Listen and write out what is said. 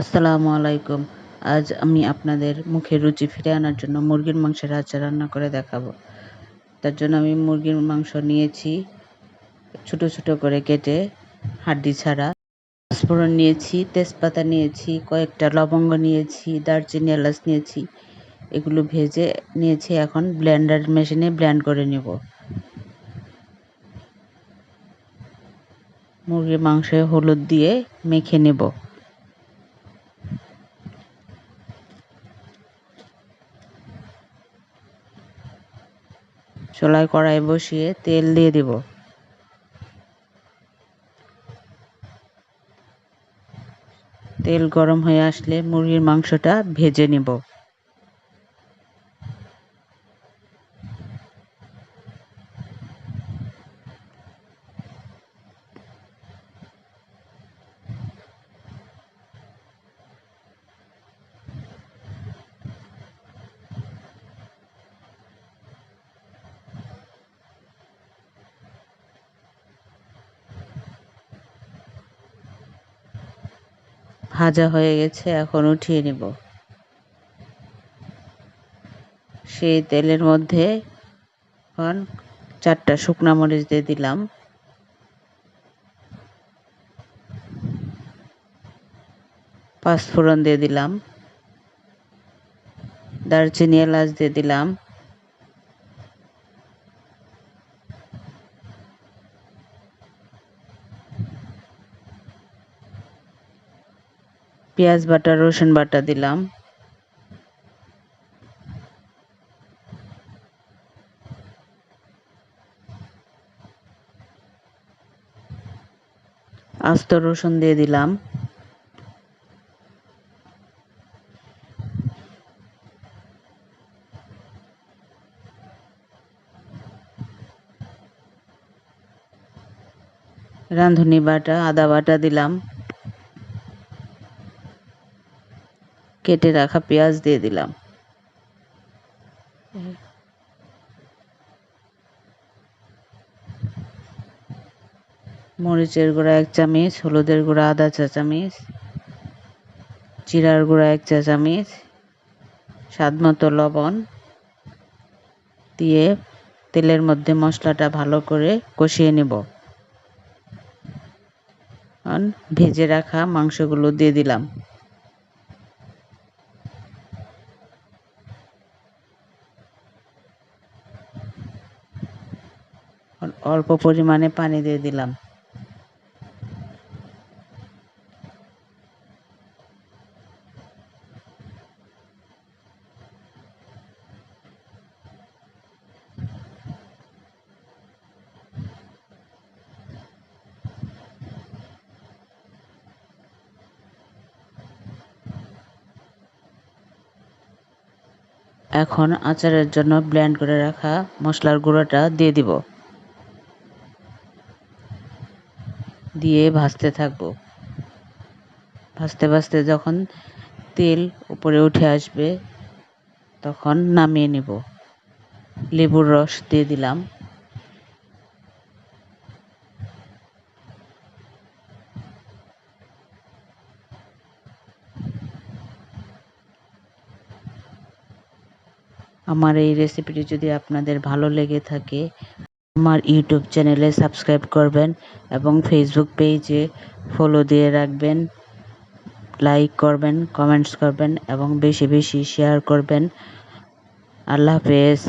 আসসালামু আলাইকুম। আজ আমি আপনাদের মুখে রুচি ফিরে আনার জন্য মুরগির মাংসের আচার রান্না করে দেখাবো। তার জন্য আমি মুরগির মাংস নিয়েছি ছোট ছোট করে কেটে হাড্ডি ছাড়া। পাঁচফোড়ন নিয়েছি, তেজপাতা নিয়েছি, কয়েকটা লবঙ্গ নিয়েছি, দারচিনি, এলাচ নিয়েছি। এগুলো ভেজে নিয়েছি, এখন ব্লেন্ডার মেশিনে ব্লেন্ড করে নেব। মুরগির মাংসে হলুদ দিয়ে মেখে নেব। চুলায় কড়াই বসিয়ে তেল দিয়ে দেব। তেল গরম হয়ে আসলে মুরগির মাংসটা ভেজে নেব। ভাজা হয়ে গেছে, এখন উঠিয়ে নেব। সেই তেলের মধ্যে এখন চারটা শুকনা মরিচ দিয়ে দিলাম। পাঁচফোড়ন দিয়ে দিলাম। দারচিনি এলাচ দিয়ে দিলাম। পেঁয়াজ বাটা রসুন বাটা দিলাম। আস্ত রসুন দিয়ে দিলাম। রাঁধুনি বাটা আদা বাটা দিলাম। কেটে রাখা পেঁয়াজ দিয়ে দিলাম। মরিচের গুঁড়া এক চামচ, হলুদের গুঁড়া আধা চা চামচ, জিরার গুঁড়া এক চা চামচ স্বাদ মতো লবণ দিয়ে তেলের মধ্যে মশলাটা ভালো করে কষিয়ে নেব। ভেজে রাখা মাংসগুলো দিয়ে দিলাম। অল্প পরিমাণে পানি দিয়ে দিলাম। এখন আচারের জন্য ব্লেন্ড করে রাখা মশলার গুঁড়োটা দিয়ে দিব। দিয়ে ভাজতে থাকব। ভাজতে ভাজতে যখন তেল উপরে উঠে আসবে, তখন নামিয়ে নেব। লেবুর রস দিয়ে দিলাম। আমার এই রেসিপিটি যদি আপনাদের ভালো লেগে থাকে আমার ইউটিউব চ্যানেলে সাবস্ক্রাইব করবেন এবং ফেসবুক পেজে ফলো দিয়ে রাখবেন লাইক করবেন কমেন্টস করবেন এবং বেশি বেশি শেয়ার করবেন। আল্লাহ হাফেজ।